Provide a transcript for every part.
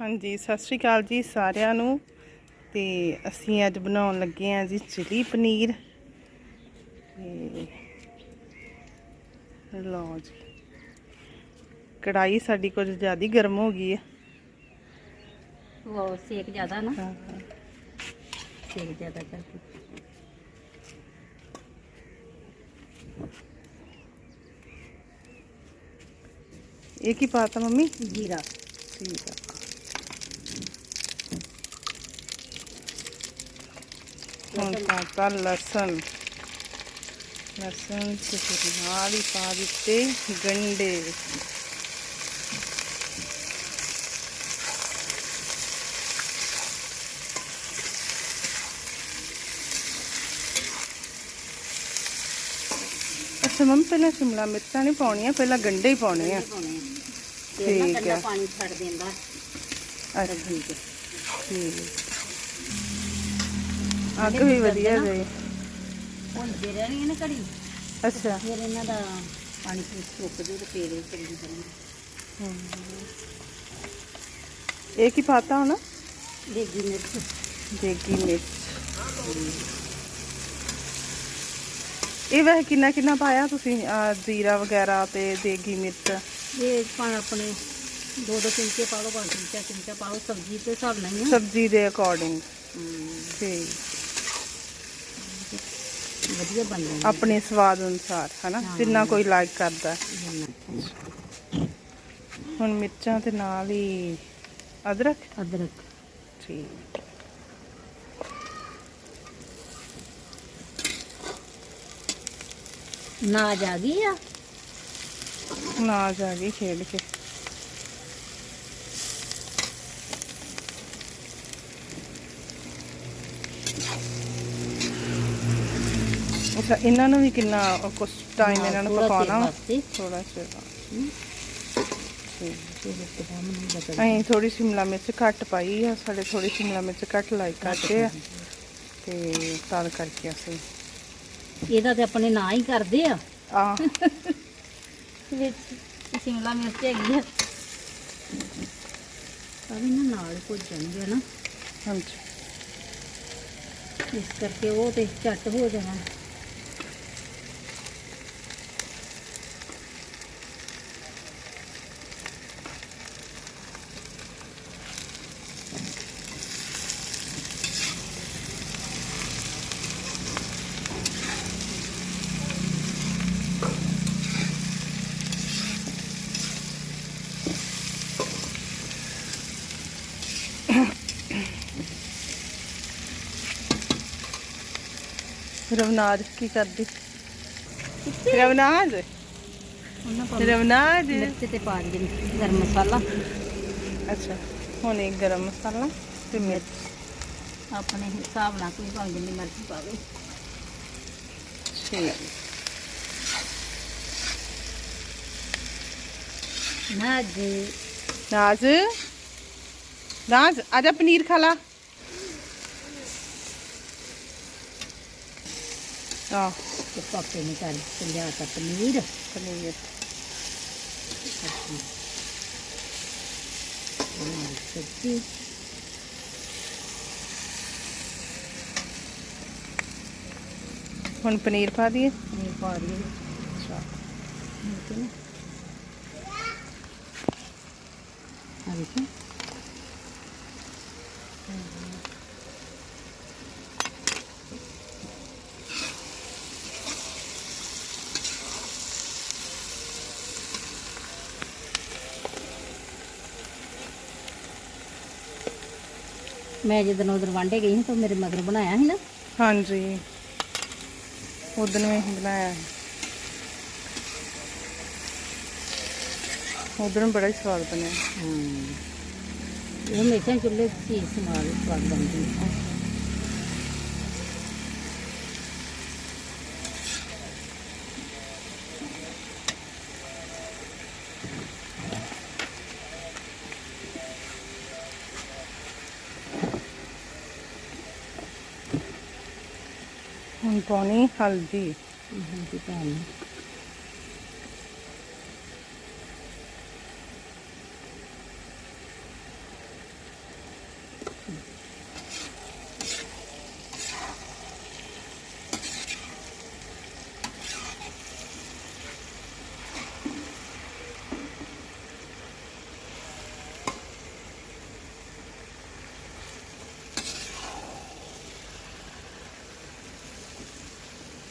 ਹਾਂਜੀ ਸਤਿ ਸ਼੍ਰੀ ਅਕਾਲ ਜੀ ਸਾਰਿਆਂ ਨੂੰ। ਤੇ ਅਸੀਂ ਅੱਜ ਬਣਾਉਣ ਲੱਗੇ ਹਾਂ ਜੀ ਚਿਲੀ ਪਨੀਰ। ਤੇ ਲਓ ਜੀ ਕੜਾਈ ਸਾਡੀ ਕੁਝ ਜ਼ਿਆਦਾ ਗਰਮ ਹੋ ਗਈ ਹੈ। ਉਹ ਸੇਕ ਜ਼ਿਆਦਾ ਨਾ। ਸੇਕ ਜ਼ਿਆਦਾ ਕਰਕੇ ਇਹ ਕੀ ਪਾਤਾ ਮੰਮੀ? ਜੀਰਾ। ਠੀਕ ਆ। ਹੁਣ ਪਾਤਾ ਲਸਣ। ਲਸਣ ਤੇ ਫਿਰ ਨਾਲ ਹੀ ਪਾ ਦਿੱਤੇ ਗੰਡੇ। ਅੱਛਾ ਮੰਮੀ ਪਹਿਲਾਂ ਸ਼ਿਮਲਾ ਮਿਰਚਾਂ ਨਹੀਂ ਪਾਉਣੀਆਂ ਪਹਿਲਾਂ ਗੰਡੇ ਹੀ ਪਾਉਣੇ ਆ। ਠੀਕ ਆ। ਪਾਣੀ ਛੱਡ ਦਿੰਦਾ। ਅੱਛਾ। ਠੀਕ ਹੈ ਠੀਕ ਅੱਗ ਵੀ ਵਧੀਆ ਗਈ। ਹੁਣ ਦੇ ਰਹਿਣੀ ਨਾ ਘੜੀ। ਅੱਛਾ। ਫਿਰ ਇਹਨਾਂ ਦਾ ਪਾਣੀ ਸੁੱਕ ਜੂ ਤੇ ਫੇਰ ਇਹ ਚੰਗੀ ਤਰ੍ਹਾਂ ਇਹ ਕੀ ਪਾਤਾ ਹੁਣ? ਦੇਗੀ ਮਿਰਚ। ਦੇਗੀ ਮਿਰਚ। ਇਹ ਵੈਸੇ ਕਿੰਨਾ ਕਿੰਨਾ ਪਾਇਆ ਤੁਸੀਂ? ਜ਼ੀਰਾ ਵਗੈਰਾ ਤੇ ਦੇਗੀ ਮਿਰਚ? ਇਹ ਪਾ ਆਪਣੇ ਦੋ ਦੋ ਚਮਚੇ ਪਾ ਲਓ ਪੰਜ ਚਮਚਾ ਚਮਚਾ ਪਾ ਲਓ ਸਬਜ਼ੀ ਦੇ ਹਿਸਾਬ ਨਾਲ ਸਬਜ਼ੀ ਦੇ ਅਕੋਰਡਿੰਗ ਠੀਕ। ਵਧੀਆ ਬਣ ਜਾਂਦਾ ਆਪਣੇ ਸਵਾਦ ਅਨੁਸਾਰ ਹਨਾ। ਜਿੰਨਾ ਕੋਈ ਲਾਈਕ ਕਰਦਾ। ਹੁਣ ਮਿਰਚਾਂ ਤੇ ਨਾਲ ਹੀ ਅਦਰਕ? ਅਦਰਕ। ਠੀਕ। ਨਾਜ ਆ ਗਈ ਆ? ਨਾਜ ਆ ਗਈ ਖੇਡ ਕੇ। ਅੱਛਾ ਇਹਨਾਂ ਨੂੰ ਵੀ ਕਿੰਨਾ ਕੁਝ ਟਾਈਮ ਇਹਨਾਂ ਨੂੰ ਪਕਾਉਣਾ ਵਾਸਤੇ। ਥੋੜਾ ਚਿਰ ਅਸੀਂ ਥੋੜੀ ਸ਼ਿਮਲਾ ਮਿਰਚ ਘੱਟ ਪਾਈ ਆ ਸਾਡੇ ਥੋੜੀ ਸ਼ਿਮਲਾ ਮਿਰਚ ਘੱਟ ਲਾਈਕ ਕਰਦੇ ਆ। ਤੇ ਤਾਂ ਕਰਕੇ ਅਸੀਂ ਇਹਦਾ ਤੇ ਆਪਣੇ ਨਾਂ ਹੀ ਕਰਦੇ ਆ। ਆ ਵਿੱਚ ਸ਼ਿਮਲਾ ਮਿਰਚ ਹੈਗੀ ਆ। ਤਾਂ ਵੀ ਨਾ ਨਾਲ ਭੁੱਜ ਜਾਣਗੇ ਨਾ। ਹਾਂਜੀ। ਇਸ ਕਰਕੇ ਉਹ ਤੇ ਝੱਟ ਹੋ ਜਾਣਾ। ਰਵਨਾਜ ਕੀ ਕਰਦੀ? ਰਵਨਾਜ ਉਹਨਾਂ ਪਾ ਰਵਨਾਜ ਮਿਰਚ ਤੇ ਪਾ ਦੇ ਗਰਮ ਮਸਾਲਾ। ਅੱਛਾ ਹੁਣ ਇੱਕ ਗਰਮ ਮਸਾਲਾ ਤੇ ਮਿਰਚ। ਆਪਣੇ ਹਿਸਾਬ ਨਾਲ ਕੋਈ ਭਾਵੇਂ ਜਿੰਨੀ ਮਰਜ਼ੀ ਪਾਵੇ। ਠੀਕ ਨਾ ਜੀ ਨਾਜ ਨਾਜ ਆਜਾ ਪਨੀਰ ਖਾ ਲਾ। ਆ ਤੇ ਪਾਪੇ ਨੇ ਕਰ ਪੰਜਾਹ ਤਾਂ ਪਨੀਰ। ਪਨੀਰ। ਸਬਜ਼ੀ। ਹੁਣ ਪਨੀਰ ਪਾ ਦਈਏ। ਪਨੀਰ ਪਾ ਦਈਏ। ਅੱਛਾ। ਠੀਕ ਹੈ। ਨਾ ਆ ਦੇਖੋ। ਮੈਂ ਜਦੋਂ ਉਧਰ ਵਾਂਡੇ ਗਈ ਸੀ ਤਾਂ ਮੇਰੇ ਮਗਰ ਬਣਾਇਆ ਸੀ ਨਾ। ਹਾਂਜੀ। ਉਦੋਂ ਅਸੀਂ ਬਣਾਇਆ ਉਦੋਂ ਬੜਾ ਹੀ ਸਵਾਦ ਬਣਿਆ। ਹਾਂ। ਇਹ ਹਮੇਸ਼ਾ ਚੁੱਲ੍ਹੇ 'ਤੇ ਚੀਜ਼ ਸਮਾਲ ਸਵਾਦ ਬਣਦੀ ਹੈ। ਹੁਣ ਪਾਉਣੀ ਹਲਦੀ ਹਾਂਜੀ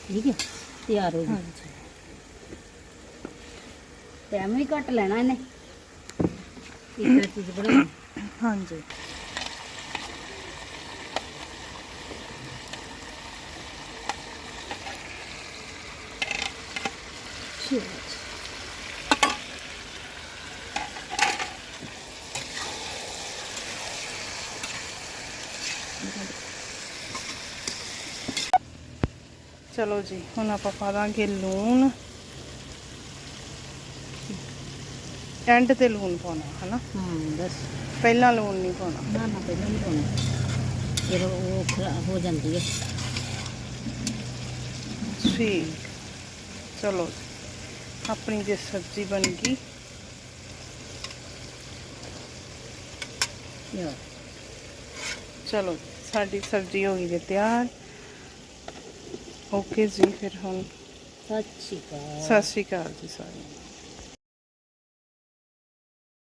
ਠੀਕ ਹੈ? ਤਿਆਰ ਹੋ ਗਈ। ਟਾਈਮ ਵੀ ਘੱਟ ਲੈਣਾ ਇਹਨੇ। ਇੱਕ ਚੀਜ਼ ਬਣਾਉਣੀ ਹਾਂਜੀ। ਚਲੋ ਜੀ ਹੁਣ ਆਪਾਂ ਪਾ ਦਾਂਗੇ ਲੂਣ ਐਂਡ ਤੇ ਲੂਣ ਪਾਉਣਾ ਹਨਾ ਹਾਂ ਬਸ ਪਹਿਲਾਂ ਲੂਣ ਨਹੀਂ ਪਾਉਣਾ ਨਾ ਨਾ ਪਹਿਲਾਂ ਨਹੀਂ ਪਾਉਣਾ ਫਿਰ ਉਹ ਖਰਾਬ ਹੋ ਜਾਂਦੀ ਹੈ ਠੀਕ ਚਲੋ ਆਪਣੀ ਜੇ ਸਬਜ਼ੀ ਬਣ ਗਈ ਲਿਓ ਚਲੋ ਸਾਡੀ ਸਬਜ਼ੀ ਹੋ ਗਈ ਜੇ ਤਿਆਰ ਓਕੇ ਜੀ ਫਿਰ ਹੁਣ ਸਤਿ ਸ਼੍ਰੀ ਅਕਾਲ ਸਤਿ ਸ਼੍ਰੀ ਅਕਾਲ ਜੀ ਸਾਰਿਆਂ ਨੂੰ